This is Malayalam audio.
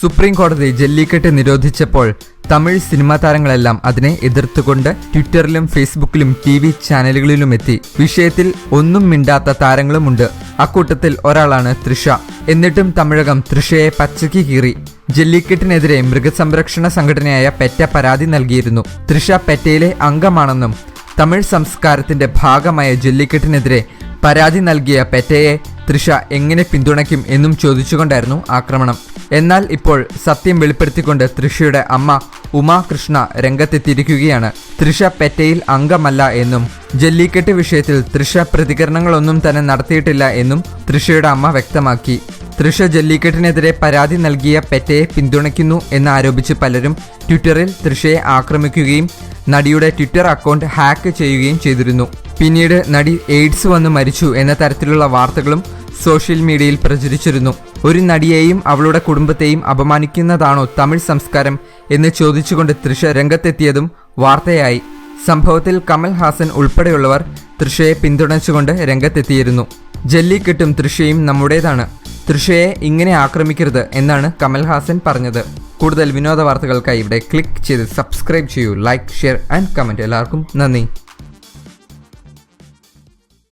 സുപ്രീം കോടതി ജല്ലിക്കെട്ട് നിരോധിച്ചപ്പോൾ തമിഴ് സിനിമാ താരങ്ങളെല്ലാം അതിനെ എതിർത്തുകൊണ്ട് ട്വിറ്ററിലും ഫേസ്ബുക്കിലും ടി വി ചാനലുകളിലും എത്തി വിഷയത്തിൽ ഒന്നും മിണ്ടാത്ത താരങ്ങളുമുണ്ട്. അക്കൂട്ടത്തിൽ ഒരാളാണ് തൃഷ. എന്നിട്ടും തമിഴകം തൃഷയെ പച്ചയ്ക്ക് കീറി. ജല്ലിക്കെട്ടിനെതിരെ മൃഗസംരക്ഷണ സംഘടനയായ പെറ്റ പരാതി നൽകിയിരുന്നു. തൃഷ പെറ്റയിലെ അംഗമാണെന്നും തമിഴ് സംസ്കാരത്തിന്റെ ഭാഗമായ ജല്ലിക്കെട്ടിനെതിരെ പരാതി നൽകിയ പെറ്റയെ തൃഷ എങ്ങനെ പിന്തുണയ്ക്കും എന്നും ചോദിച്ചുകൊണ്ടായിരുന്നു ആക്രമണം. എന്നാൽ ഇപ്പോൾ സത്യം വെളിപ്പെടുത്തിക്കൊണ്ട് തൃഷയുടെ അമ്മ ഉമാകൃഷ്ണ രംഗത്തെത്തിയിരിക്കുകയാണ്. തൃഷ പെറ്റയിൽ അംഗമല്ല എന്നും ജല്ലിക്കെട്ട് വിഷയത്തിൽ തൃഷ പ്രതികരണങ്ങളൊന്നും തന്നെ നടത്തിയിട്ടില്ല എന്നും തൃഷയുടെ അമ്മ വ്യക്തമാക്കി. തൃഷ ജല്ലിക്കെട്ടിനെതിരെ പരാതി നൽകിയ പെറ്റയെ പിന്തുണയ്ക്കുന്നു എന്നാരോപിച്ച് പലരും ട്വിറ്ററിൽ തൃഷയെ ആക്രമിക്കുകയും നടിയുടെ ട്വിറ്റർ അക്കൗണ്ട് ഹാക്ക് ചെയ്യുകയും ചെയ്തിരുന്നു. പിന്നീട് നടി എയ്ഡ്സ് വന്ന് മരിച്ചു എന്ന തരത്തിലുള്ള വാർത്തകളും സോഷ്യൽ മീഡിയയിൽ പ്രചരിച്ചിരുന്നു. ഒരു നടിയെയും അവളുടെ കുടുംബത്തെയും അപമാനിക്കുന്നതാണോ തമിഴ് സംസ്കാരം എന്ന് ചോദിച്ചുകൊണ്ട് തൃഷ രംഗത്തെത്തിയതും വാർത്തയായി. സംഭവത്തിൽ കമൽ ഹാസൻ ഉൾപ്പെടെയുള്ളവർ തൃഷയെ പിന്തുണച്ചുകൊണ്ട് രംഗത്തെത്തിയിരുന്നു. ജല്ലിക്കെട്ടും തൃഷയും നമ്മുടേതാണ്. തൃഷയെ ഇങ്ങനെ ആക്രമിക്കരുത് എന്നാണ് കമൽ ഹാസൻ പറഞ്ഞത്. കൂടുതൽ വിനോദ വാർത്തകൾക്കായി ഇവിടെ ക്ലിക്ക് ചെയ്ത് സബ്സ്ക്രൈബ് ചെയ്യൂ ലൈക്ക് ഷെയർ ആൻഡ് കമന്റ് എല്ലാവർക്കും നന്ദി.